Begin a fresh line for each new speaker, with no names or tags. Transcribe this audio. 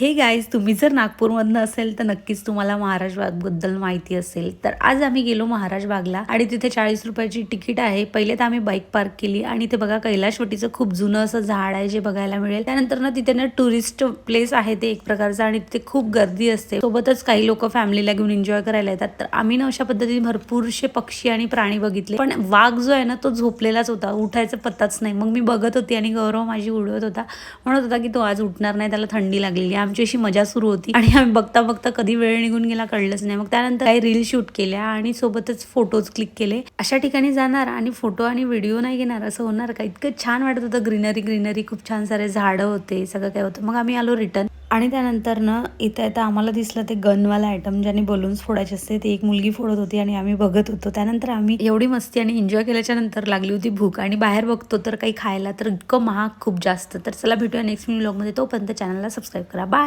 हे गाईज तुम्ही जर नागपूरमधनं असेल तर नक्कीच तुम्हाला महाराज बागबद्दल माहिती असेल. तर आज आम्ही गेलो महाराज बागला आणि तिथे चाळीस रुपयाची तिकीट आहे. पहिले तर आम्ही बाईक पार्क केली आणि ते बघा कैलाशवटीचं खूप जुनं असं झाड आहे जे बघायला मिळेल. त्यानंतर ना तिथे ना टुरिस्ट प्लेस आहे ते एक प्रकारचं आणि तिथे खूप गर्दी असते. सोबतच काही लोक फॅमिलीला घेऊन एन्जॉय करायला येतात. तर आम्ही ना अशा पद्धतीने भरपूरसे पक्षी आणि प्राणी बघितले. पण वाघ जो आहे ना तो झोपलेलाच होता. उठायचा पत्ताच नाही. मग मी बघत होती आणि गौरव माझी उडवत होता. म्हणत होता की तो आज उठणार नाही त्याला थंडी लागलेली आहे. आमची अशी मजा सुरू होती. आणि आम्ही बघता बघता कधी वेळ निघून गेला कळलंच नाही. मग त्यानंतर काही रील शूट केल्या आणि सोबतच फोटोज क्लिक केले. अशा ठिकाणी जाणार आणि फोटो आणि व्हिडिओ नाही घेणार असं होणार का? इतकं छान वाटत होतं. ग्रीनरी ग्रीनरी खूप छान सारे झाडं होते. सगळं काय होतं. मग आम्ही आलो रिटर्न आणि त्यानंतर ना इथं येतं आम्हाला दिसलं ते गनवाला आयटम ज्याने बलून्स फोडायचे असते ते एक मुलगी फोडत होती आणि आम्ही बघत होतो. त्यानंतर आम्ही एवढी मस्ती आणि एन्जॉय केल्याच्यानंतर लागली होती भूक. आणि बाहेर बघतो तर काही खायला तर इतकं महाग खूप जास्त. तर चला भेटूया नेक्स्ट ब्लॉगमध्ये तोपर्यंत चॅनलला सबस्क्राईब करा. बाय